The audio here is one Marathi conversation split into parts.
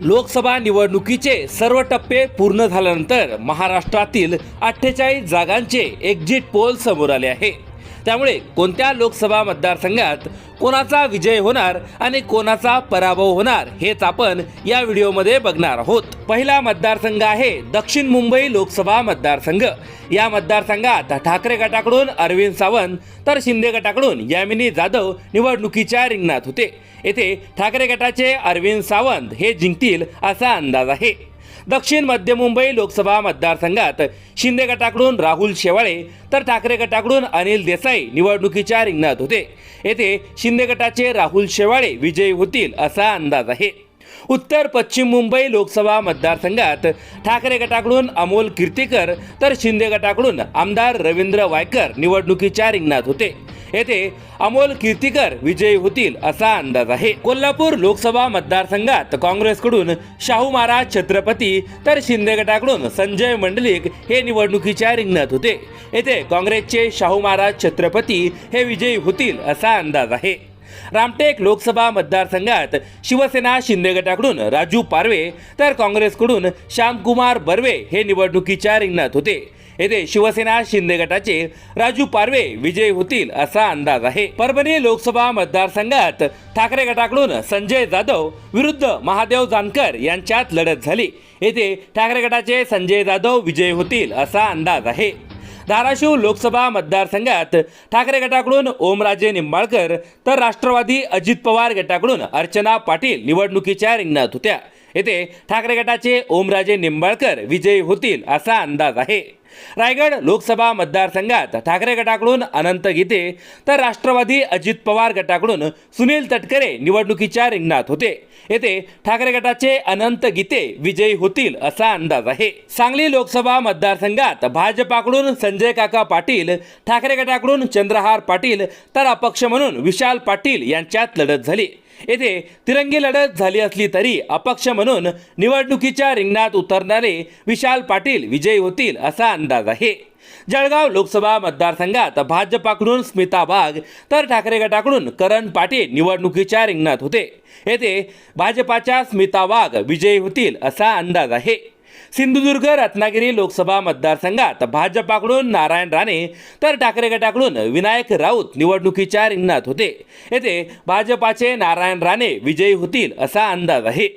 लोकसभा निवडणुकीचे सर्व टप्पे पूर्ण झाल्यानंतर महाराष्ट्रातील अठ्ठेचाळीस जागांचे एक्झिट पोल समोर आले आहे. त्यामुळे कोणत्या लोकसभा मतदारसंघात कोणाचा विजय होणार आणि कोणाचा पराभव होणार हेच आपण या व्हिडिओमध्ये बघणार आहोत. पहिला मतदारसंघ आहे दक्षिण मुंबई लोकसभा मतदारसंघ. या मतदारसंघात ठाकरे गटाकडून अरविंद सावंत तर शिंदे गटाकडून यामिनी जाधव निवडणुकीच्या रिंगणात होते. येथे ठाकरे गटाचे अरविंद सावंत हे जिंकतील असा अंदाज आहे. दक्षिण मध्य मुंबई लोकसभा मतदारसंघात शिंदे गटाकडून राहुल शेवाळे तर ठाकरे गटाकडून अनिल देसाई निवडणुकीच्या रिंगणात होते. येथे शिंदे गटाचे राहुल शेवाळे विजयी होतील असा अंदाज आहे. उत्तर पश्चिम मुंबई लोकसभा मतदारसंघात ठाकरे गटाकडून अमोल कीर्तीकर तर शिंदे गटाकडून आमदार रवींद्र वायकर निवडणुकीच्या रिंगणात होते. येथे अमोल कीर्तीकर विजयी होतील असा अंदाज आहे. कोल्हापूर लोकसभा मतदारसंघात काँग्रेसकडून शाहू महाराज छत्रपती तर शिंदे गटाकडून संजय मंडलिक हे निवडणुकीच्या रिंगणात होते. येथे काँग्रेसचे शाहू महाराज छत्रपती हे विजयी होतील असा अंदाज आहे. रामटेक लोकसभा मतदारसंघात शिवसेना शिंदे गटाकडून राजू पारवे तर काँग्रेसकडून श्यामकुमार बर्वे हे निवडणुकीच्या रिंगणात होते. येथे शिवसेना शिंदे गटाचे राजू पारवे विजयी होतील असा अंदाज आहे. परभणी लोकसभा मतदारसंघात ठाकरे गटाकडून संजय जाधव विरुद्ध महादेव जानकर यांच्यात लढत झाली. येथे ठाकरे गटाचे संजय जाधव विजयी होतील असा अंदाज आहे. धाराशिव लोकसभा मतदारसंघात ठाकरे गटाकडून ओमराजे निंबाळकर तर राष्ट्रवादी अजित पवार गटाकडून अर्चना पाटील निवडणुकीच्या रिंगणात होत्या. येथे ठाकरे गटाचे ओमराजे निंबाळकर विजयी होतील असा अंदाज आहे. रायगड लोकसभा मतदारसंघात ठाकरे गटाकडून अनंत गीते तर राष्ट्रवादी अजित पवार गटाकडून सुनील तटकरे निवडणुकीच्या रिंगणात होते. येथे ठाकरे गटाचे अनंत गीते विजयी होतील असा अंदाज आहे. सांगली लोकसभा मतदारसंघात भाजपाकडून संजय काका पाटील ठाकरे गटाकडून चंद्रहार पाटील तर अपक्ष म्हणून विशाल पाटील यांच्यात लढत झाली. येथे तिरंगी लढत झाली असली तरी अपक्ष म्हणून निवडणुकीच्या रिंगणात उतरणारे विशाल पाटील विजयी होतील असा अंदाज आहे. जळगाव लोकसभा मतदारसंघात भाजपाकडून स्मिता वाघ तर ठाकरे गटाकडून करण पाटील निवडणुकीच्या रिंगणात होते. येथे भाजपाच्या स्मिता वाघ विजयी होतील असा अंदाज आहे. सिंधुदुर्ग रत्नागिरी लोकसभा मतदारसंघात भाजपाकडून नारायण राणे तर ठाकरे गटाकडून विनायक राऊत निवडणुकीच्या रिंगणात होते. येथे भाजपाचे नारायण राणे विजयी होतील असा अंदाज आहे.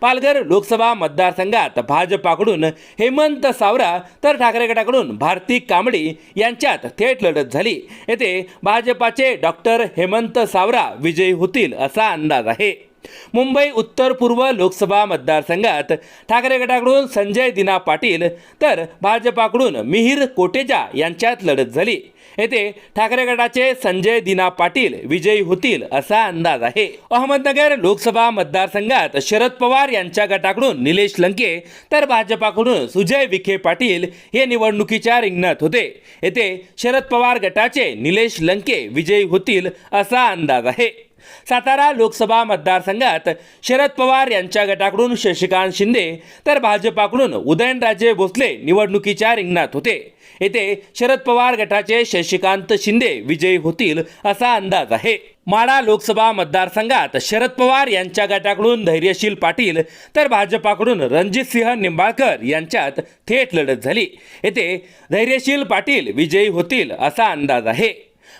पालघर लोकसभा मतदारसंघात भाजपाकडून हेमंत सावरा तर ठाकरे गटाकडून भारती कांबडी यांच्यात थेट लढत झाली. येथे भाजपाचे डॉक्टर हेमंत सावरा विजयी होतील असा अंदाज आहे. मुंबई उत्तर पूर्व लोकसभा मतदारसंघात ठाकरे गटाकडून संजय दिना पाटील तर भाजपाकडून मिहीर कोटेजा यांच्यात लढत झाली. येथे ठाकरे गटाचे संजय दिना पाटील विजयी होतील असा अंदाज आहे. अहमदनगर लोकसभा मतदारसंघात शरद पवार यांच्या गटाकडून निलेश लंके तर भाजपाकडून सुजय विखे पाटील हे निवडणुकीच्या रिंगणात होते. येथे शरद पवार गटाचे निलेश लंके विजयी होतील असा अंदाज आहे. सातारा लोकसभा मतदारसंघात शरद पवार यांच्या गटाकडून शशिकांत शिंदे तर भाजपाकडून उदयनराजे भोसले निवडणुकीच्या रिंगणात होते. येथे शरद पवार गटाचे शशिकांत शिंदे विजयी होतील असा अंदाज आहे. माडा लोकसभा मतदारसंघात शरद पवार यांच्या गटाकडून धैर्यशील पाटील तर भाजपाकडून रणजितसिंह निंबाळकर यांच्यात थेट लढत झाली. येथे धैर्यशील पाटील विजयी होतील असा अंदाज आहे.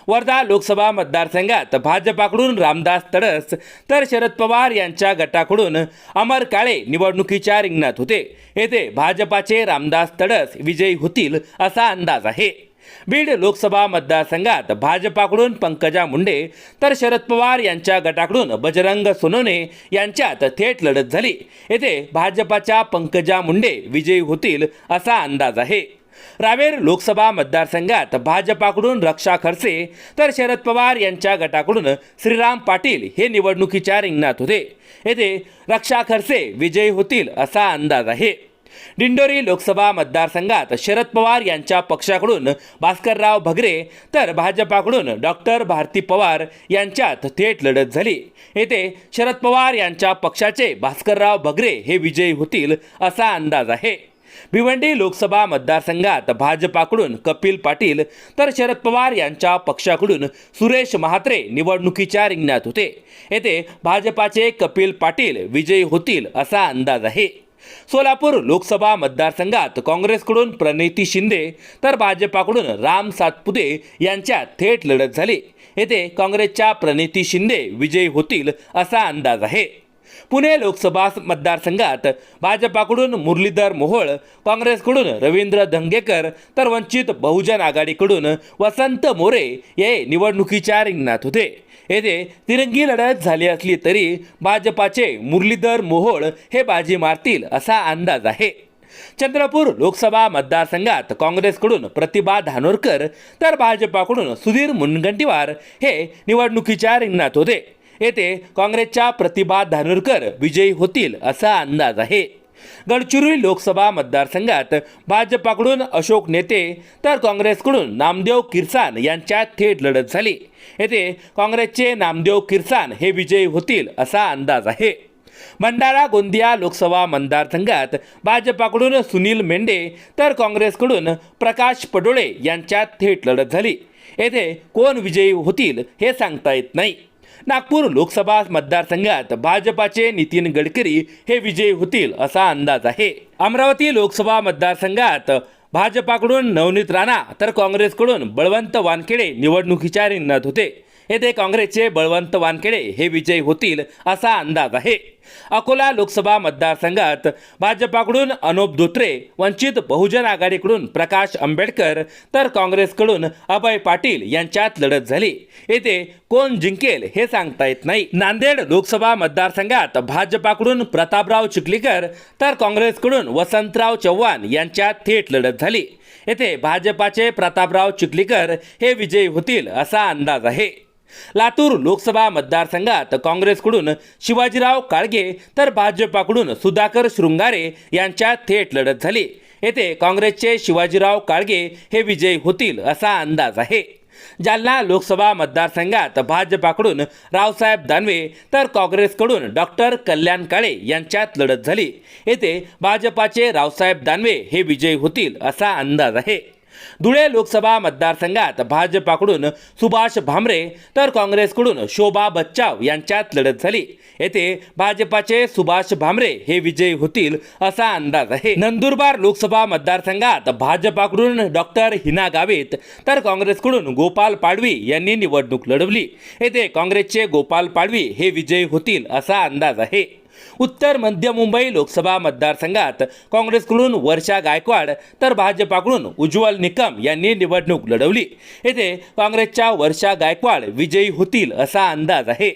वर्धा लोकसभा मतदारसंघात भाजपाकडून रामदास तडस तर शरद पवार यांच्या गटाकडून अमर काळे निवडणुकीच्या रिंगणात होते. येथे भाजपाचे रामदास तडस विजयी होतील असा अंदाज आहे. बीड लोकसभा मतदारसंघात भाजपाकडून पंकजा मुंडे तर शरद पवार यांच्या गटाकडून बजरंग सोनवणे यांच्यात थेट लढत झाली. येथे भाजपाच्या पंकजा मुंडे विजयी होतील असा अंदाज आहे. रावेर लोकसभा मतदारसंघात भाजपाकडून रक्षा खडसे तर शरद पवार यांच्या गटाकडून श्रीराम पाटील हे निवडणुकीच्या रिंगणात होते. येथे रक्षा खडसे विजयी होतील असा अंदाज आहे. दिंडोरी लोकसभा मतदारसंघात शरद पवार यांच्या पक्षाकडून भास्करराव भगरे तर भाजपाकडून डॉक्टर भारती पवार यांच्यात थेट लढत झाली. येथे शरद पवार यांच्या पक्षाचे भास्करराव भगरे हे विजयी होतील असा अंदाज आहे. भिवंडी लोकसभा मतदारसंघात भाजपाकडून कपिल पाटील तर शरद पवार यांच्या पक्षाकडून सुरेश महात्रे निवडणुकीच्या रिंगणात होते. येथे भाजपाचे कपिल पाटील विजयी होतील असा अंदाज आहे. सोलापूर लोकसभा मतदारसंघात काँग्रेसकडून प्रणिती शिंदे तर भाजपाकडून राम सातपुते यांच्यात थेट लढत झाली. येथे काँग्रेसच्या प्रणिती शिंदे विजयी होतील असा अंदाज आहे. पुणे लोकसभा मतदारसंघात भाजपाकडून मुरलीधर मोहोळ काँग्रेसकडून रवींद्र धंगेकर तर वंचित बहुजन आघाडीकडून वसंत मोरे हे निवडणुकीच्या रिंगणात होते. येथे तिरंगी लढत झाली असली तरी भाजपाचे मुरलीधर मोहोळ हे बाजी मारतील असा अंदाज आहे. चंद्रपूर लोकसभा मतदारसंघात काँग्रेसकडून प्रतिभा धानोरकर तर भाजपाकडून सुधीर मुनगंटीवार हे निवडणुकीच्या रिंगणात होते. येथे काँग्रेसच्या प्रतिभा धानोरकर विजयी होतील असा अंदाज आहे. गडचिरोली लोकसभा मतदारसंघात भाजपाकडून अशोक नेते तर काँग्रेसकडून नामदेव किरसान यांच्यात थेट लढत झाली. येथे काँग्रेसचे नामदेव किरसान हे विजयी होतील असा अंदाज आहे. भंडारा गोंदिया लोकसभा मतदारसंघात भाजपाकडून सुनील मेंढे तर काँग्रेसकडून प्रकाश पडोळे यांच्यात थेट लढत झाली. येथे कोण विजयी होतील हे सांगता येत नाही. नागपूर लोकसभा मतदारसंघात भाजपाचे नितीन गडकरी हे विजयी होतील असा अंदाज आहे. अमरावती लोकसभा मतदारसंघात भाजपाकडून नवनीत राणा तर काँग्रेसकडून बळवंत वानखेडे निवडणुकीच्या रिंगणात होते. येथे काँग्रेसचे बळवंत वानखेडे हे विजयी होतील असा अंदाज आहे. अकोला लोकसभा मतदारसंघात भाजपाकडून अनुप धोत्रे वंचित बहुजन आघाडीकडून प्रकाश आंबेडकर तर काँग्रेसकडून अभय पाटील यांच्यात लढत झाली. येथे कोण जिंकेल हे सांगता येत नाही. नांदेड लोकसभा मतदारसंघात भाजपाकडून प्रतापराव चिखलीकर तर काँग्रेसकडून वसंतराव चव्हाण यांच्यात थेट लढत झाली. येथे भाजपाचे प्रतापराव चिखलीकर हे विजयी होतील असा अंदाज आहे. लातूर लोकसभा मतदारसंघात काँग्रेसकडून शिवाजीराव काळगे तर भाजपाकडून सुधाकर शृंगारे यांच्यात थेट लढत झाली. येथे काँग्रेसचे शिवाजीराव काळगे हे विजयी होतील असा अंदाज आहे. जालना लोकसभा मतदारसंघात भाजपाकडून रावसाहेब दानवे तर काँग्रेसकडून डॉक्टर कल्याण काळे यांच्यात लढत झाली. येथे भाजपाचे रावसाहेब दानवे हे विजयी होतील असा अंदाज आहे. धुळे लोकसभा मतदारसंघात भाजपाकडून सुभाष भामरे तर काँग्रेसकडून शोभा बच्चाव यांच्यात लढत झाली. येथे भाजपाचे सुभाष भामरे हे विजयी होतील असा अंदाज आहे. नंदुरबार लोकसभा मतदारसंघात भाजपाकडून डॉक्टर हिना गावित तर काँग्रेसकडून गोपाल पाडवी यांनी निवडणूक लढवली. येथे काँग्रेसचे गोपाल पाडवी हे विजयी होतील असा अंदाज आहे. उत्तर मध्य मुंबई लोकसभा मतदारसंघात काँग्रेसकडून वर्षा गायकवाड तर भाजपाकडून उज्ज्वल निकम यांनी निवडणूक लढवली. येथे काँग्रेसच्या वर्षा गायकवाड विजयी होतील असा अंदाज आहे.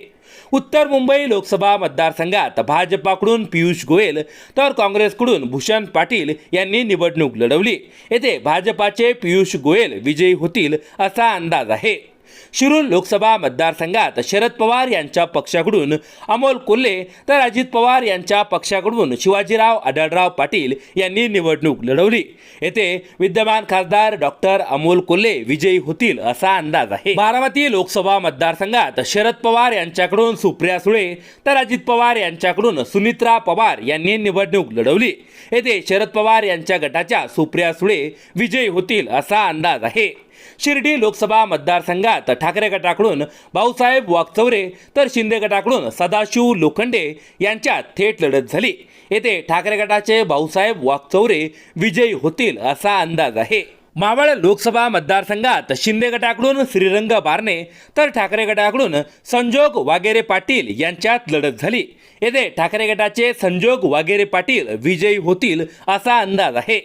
उत्तर मुंबई लोकसभा मतदारसंघात भाजपाकडून पियुष गोयल तर काँग्रेसकडून भूषण पाटील यांनी निवडणूक लढवली. येथे भाजपाचे पियुष गोयल विजयी होतील असा अंदाज आहे. शिरूर लोकसभा मतदारसंघात शरद पवार यांच्या पक्षाकडून अमोल कोल्हे तर अजित पवार यांच्या पक्षाकडून शिवाजीराव आढळराव पाटील यांनी निवडणूक लढवली. येथे विद्यमान खासदार डॉक्टर अमोल कोल्हे विजयी होतील असा अंदाज आहे. बारामती लोकसभा मतदारसंघात शरद पवार यांच्याकडून सुप्रिया सुळे तर अजित पवार यांच्याकडून सुनित्रा पवार यांनी निवडणूक लढवली. येथे शरद पवार यांच्या गटाच्या सुप्रिया सुळे विजयी होतील असा अंदाज आहे. शिर्डी लोकसभा मतदारसंघात ठाकरे गटाकडून भाऊसाहेब वागचौरे तर शिंदे गटाकडून सदाशिव लोखंडे यांच्यात थेट लढत झाली. येथे ठाकरे गटाचे भाऊसाहेब वाकचौरे विजयी होतील असा अंदाज आहे. मावळ लोकसभा मतदारसंघात शिंदे गटाकडून श्रीरंग बारणे तर ठाकरे गटाकडून संजोग वागेरे पाटील यांच्यात लढत झाली. येथे ठाकरे गटाचे संजोग वागेरे पाटील विजयी होतील असा अंदाज आहे.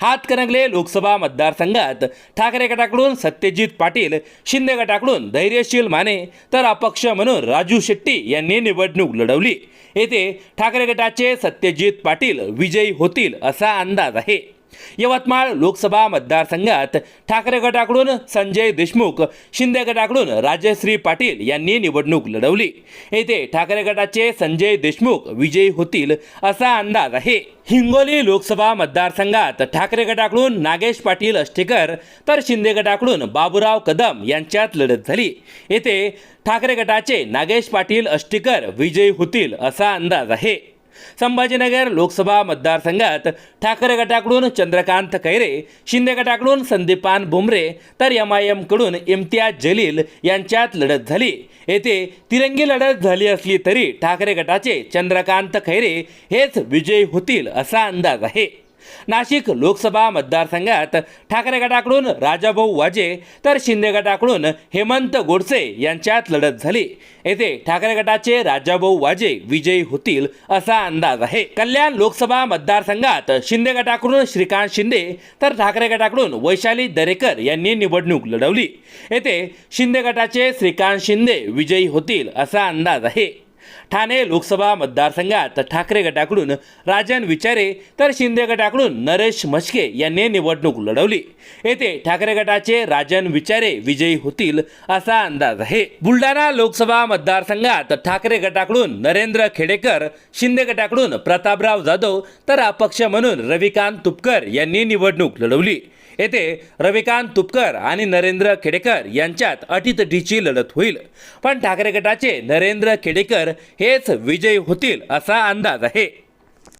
हातकणंगले लोकसभा मतदारसंघात. ठाकरे गटाकडून सत्यजित पाटील शिंदे गटाकडून धैर्यशील माने तर अपक्ष म्हणून राजू शेट्टी यांनी निवडणूक लढवली. येथे ठाकरे गटाचे सत्यजित पाटील विजयी होतील असा अंदाज आहे. यवतमाळ लोकसभा मतदारसंघात ठाकरे गटाकडून संजय देशमुख शिंदे गटाकडून राजश्री पाटील यांनी निवडणूक लढवली. येथे ठाकरे गटाचे संजय देशमुख विजयी होतील असा अंदाज आहे. हिंगोली लोकसभा मतदारसंघात ठाकरे गटाकडून नागेश पाटील अष्टेकर तर शिंदे गटाकडून बाबुराव कदम यांच्यात लढत झाली. येथे ठाकरे गटाचे नागेश पाटील अष्टेकर विजयी होतील असा अंदाज आहे. संभाजीनगर लोकसभा मतदारसंघात ठाकरे गटाकडून चंद्रकांत खैरे शिंदे गटाकडून संदीपान बुमरे तर एम आय एमकडून इम्तियाज जलील यांच्यात लढत झाली. येथे तिरंगी लढत झाली असली तरी ठाकरे गटाचे चंद्रकांत खैरे हेच विजयी होतील असा अंदाज आहे. नाशिक लोकसभा मतदारसंघात ठाकरे गटाकडून राजाभाऊ वाजे तर शिंदे गटाकडून हेमंत गोडसे यांच्यात लढत झाली. येथे ठाकरे गटाचे राजाभाऊ वाजे विजयी होतील असा अंदाज आहे. कल्याण लोकसभा मतदारसंघात शिंदे गटाकडून श्रीकांत शिंदे तर ठाकरे गटाकडून वैशाली दरेकर यांनी निवडणूक लढवली. येथे शिंदे गटाचे श्रीकांत शिंदे विजयी होतील असा अंदाज आहे. ठाणे लोकसभा मतदारसंघात ठाकरे गटाकडून राजन विचारे तर शिंदे गटाकडून नरेश म्हस्के यांनी निवडणूक लढवली. येथे ठाकरे गटाचे राजन विचारे विजयी होतील असा अंदाज आहे. बुलढाणा लोकसभा मतदारसंघात ठाकरे गटाकडून नरेंद्र खेडेकर शिंदे गटाकडून प्रतापराव जाधव तर अपक्ष म्हणून रविकांत तुपकर यांनी निवडणूक लढवली. येथे रविकांत तुपकर आणि नरेंद्र खेडेकर यांच्यात अटीतटीची लढत होईल. पण ठाकरे गटाचे नरेंद्र खेडेकर हेच विजयी होतील असा अंदाज आहे.